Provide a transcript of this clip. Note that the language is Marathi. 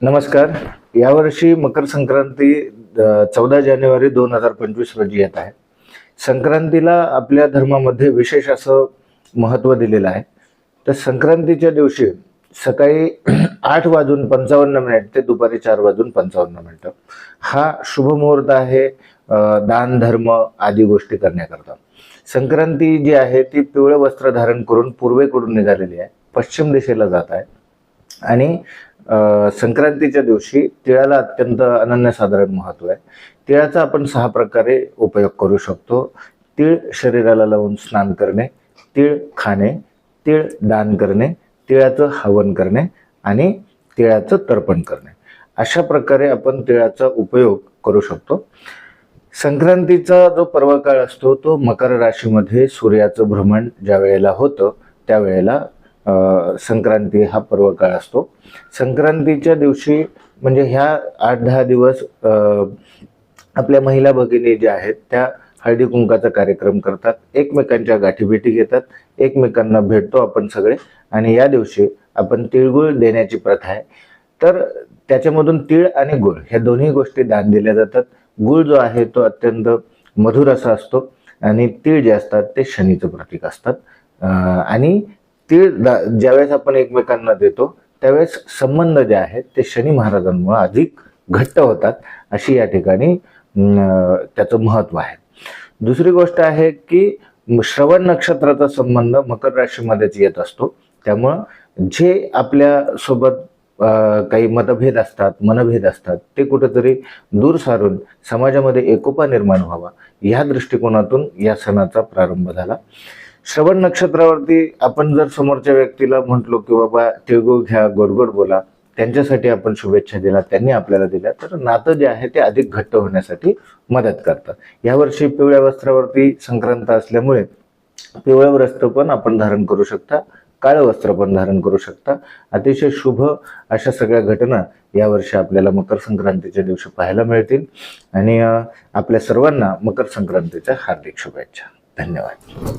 नमस्कार. यावर्षी मकर संक्रांती चौदा जानेवारी दोन हजार पंचवीस रोजी येत आहे. संक्रांतीला आपल्या धर्मामध्ये विशेष असं महत्त्व दिलेलं आहे. तर संक्रांतीच्या दिवशी सकाळी आठ वाजून पंचावन्न मिनिट ते दुपारी चार वाजून पंचावन्न मिनिटं हा शुभ मुहूर्त आहे दान धर्म आदी गोष्टी करण्याकरता. संक्रांती जी आहे ती पिवळं वस्त्र धारण करून पूर्वेकडून निघालेली आहे. पश्चिम दिशेला जात आहे. आणि संक्रांतीच्या दिवशी तिळाला अत्यंत अनन्यसाधारण महत्त्व आहे. तिळाचा आपण सहा प्रकारे उपयोग करू शकतो. तीळ शरीराला लावून स्नान करणे तीळ खाणे तीळ दान करणे तिळाचं हवन करणे आणि तिळाचं तर्पण करणे. अशा प्रकारे आपण तिळाचा उपयोग करू शकतो. संक्रांतीचा जो पर्वकाळ असतो तो मकर राशीमध्ये सूर्याचं भ्रमण ज्या वेळेला होतं त्यावेळेला संक्रांती हा पर्वकाळ असतो. संक्रांतीच्या दिवशी म्हणजे ह्या आठ दहा दिवस आपल्या महिला भगिनी ज्या आहेत त्या हळदी कुंकाचा कार्यक्रम करतात. एकमेकांच्या गाठीभेटी घेतात. एकमेकांना भेटतो आपण सगळे. आणि या दिवशी आपण तिळगुळ देण्याची प्रथा आहे. तर त्याच्यामधून तीळ आणि गुळ ह्या दोन्ही गोष्टी दान दिल्या जातात. गुळ जो आहे तो अत्यंत मधुर असा असतो. आणि तीळ जे असतात ते शनीचं प्रतीक असतात. आणि तीळ दा- ज्यावेळेस आपण एकमेकांना देतो त्यावेळेस संबंध जे आहेत ते शनी महाराजांमुळे अधिक घट्ट होतात अशी या ठिकाणी त्याचं महत्त्व आहे. दुसरी गोष्ट आहे की श्रवण नक्षत्राचा संबंध मकर राशीमध्येच येत असतो. त्यामुळं जे आपल्यासोबत काही मतभेद असतात मनभेद असतात ते कुठेतरी दूर सारून समाजामध्ये एकोपा निर्माण व्हावा या दृष्टिकोनातून या सणाचा प्रारंभ झाला. श्रवण नक्षत्रावरती आपण जर समोरच्या व्यक्तीला म्हटलो की बाबा तिळगुळ घ्या गोडगोड बोला त्यांच्यासाठी आपण शुभेच्छा दिल्या त्यांनी आपल्याला दिल्या. तर नातं जे आहे ते अधिक घट्ट होण्यासाठी मदत करतं. यावर्षी पिवळ्या वस्त्रावरती संक्रांत असल्यामुळे पिवळं वस्त्र पण आपण धारण करू शकता काळं वस्त्र पण धारण करू शकता. अतिशय शुभ अशा सगळ्या घटना यावर्षी आपल्याला मकर संक्रांतीच्या दिवशी पाहायला मिळतील. आणि आपल्या सर्वांना मकर संक्रांतीच्या हार्दिक शुभेच्छा. धन्यवाद.